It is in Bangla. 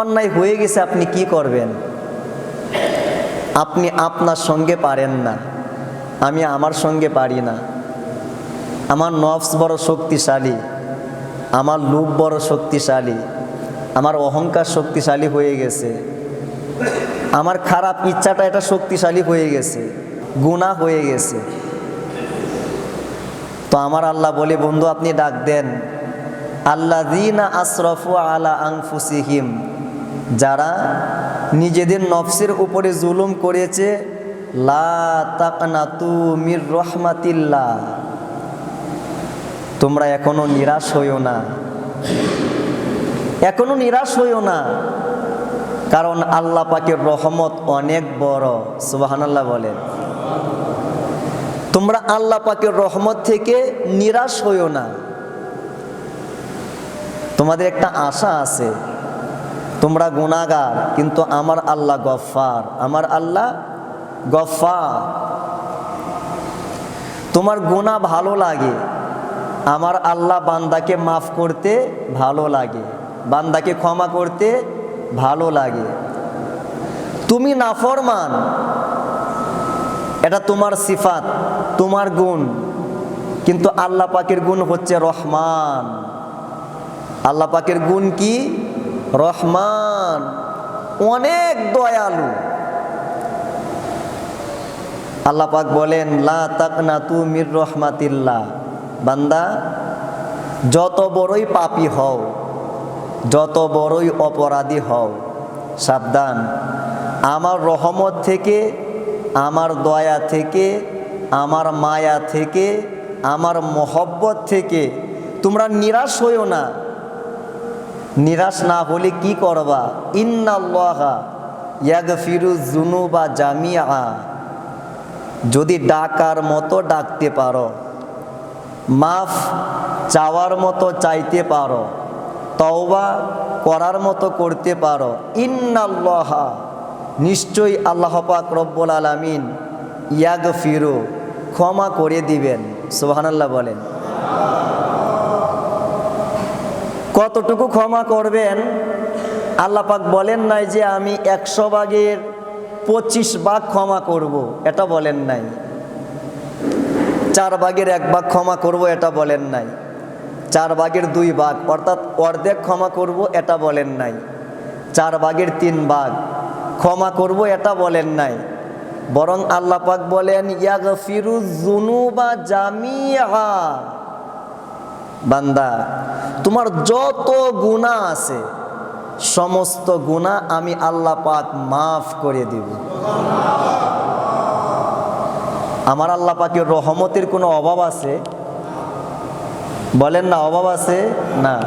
অন্যায় হয়ে গেছে, আপনি কি করবেন? আপনি আপনার সঙ্গে পারেন না। আমি আমার সঙ্গে পারি না। আমার নফস বড় শক্তিশালী। আমার লুপ বড় শক্তিশালী। আমার অহংকার শক্তিশালী হয়ে গেছে। আমার খারাপ ইচ্ছাটা এটা শক্তিশালী হয়ে গেছে। গুণা হয়ে গেছে। তো আমার আল্লাহ বলে, বন্ধু, আপনি ডাক দেন। আল্লাহ দিনা আশরফু আলা আংফুসিহিম যারা নিজেদের নফসের উপরে জুলুম করেছে, লা তাকনাতু তোমরা এখনও নিরাশ হইও না। এখনও নিরাশ হইও না। কারণ আল্লাহ পাকের রহমত অনেক বড়, সুবাহানাল্লাহ বলেন। তোমরা আল্লাহ পাকের রহমত থেকে নিরাশ হইও না। তোমাদের একটা আশা আছে তোমরা গুণাগার কিন্তু আমার আল্লাহ গফার আমার আল্লাহ গফার তোমার গুণা ভালো লাগে, আমার আল্লাহ বান্দাকে মাফ করতে ভালো লাগে, বান্দাকে ক্ষমা করতে ভালো লাগে। তুমি নাফরমান, এটা তোমার সিফাত, তোমার গুণ, কিন্তু আল্লাহ পাকের গুণ হচ্ছে রহমান। আল্লাহ পাকের গুণ কি? রহমান, অনেক দয়ালু। আল্লাহ পাক বলেন, লা তাকনা তু মির রহমাতিল্লাহ। বান্দা, যত বড়ই পাপি হও, যত বড়ই অপরাধী হও, সাবধান। আমার রহমত থেকে, আমার দয়া থেকে, আমার মায়া থেকে, আমার মহব্বত থেকে তোমরা নিরাশ হইও না। নিরাশ না হলে কি করবা? ইন্নাল্লাহা ইয়াগফিরু জুনুবা জামিয়া যদি ডাকার মতো ডাকতে পারো, মাফ চাওয়ার মতো চাইতে পারো, তওবা করার মতো করতে পারো, ইন্নাল্লাহা নিশ্চয়ই আল্লাহ পাক রব্বুল আলামিন ইয়াগ ফিরো ক্ষমা করে দিবেন। সুবহানাল্লাহ বলেন। কতটুকু ক্ষমা করবেন? আল্লাপাক বলেন নাই যে আমি একশো ভাগের পঁচিশ ভাগ ক্ষমা করব, এটা বলেন নাই। চার ভাগের এক ভাগ ক্ষমা করব, এটা বলেন নাই। চার ভাগের দুই ভাগ, অর্থাৎ অর্ধেক ক্ষমা করব, এটা বলেন নাই। চার ভাগের তিন ভাগ, ক্ষমা করব, এটা বলেন নাই। বরং আল্লাহ পাক বলেন ইয়াগ ফিরু জুনুবা জামিয়া বান্দা, তোমার যত গুণা আছে, সমস্ত গুণা আমি আল্লাহ পাক মাফ করে দেব। আমার আল্লাহ পাকের রহমতের কোনো অভাব আছে? বলেন না, অভাব আছে? না।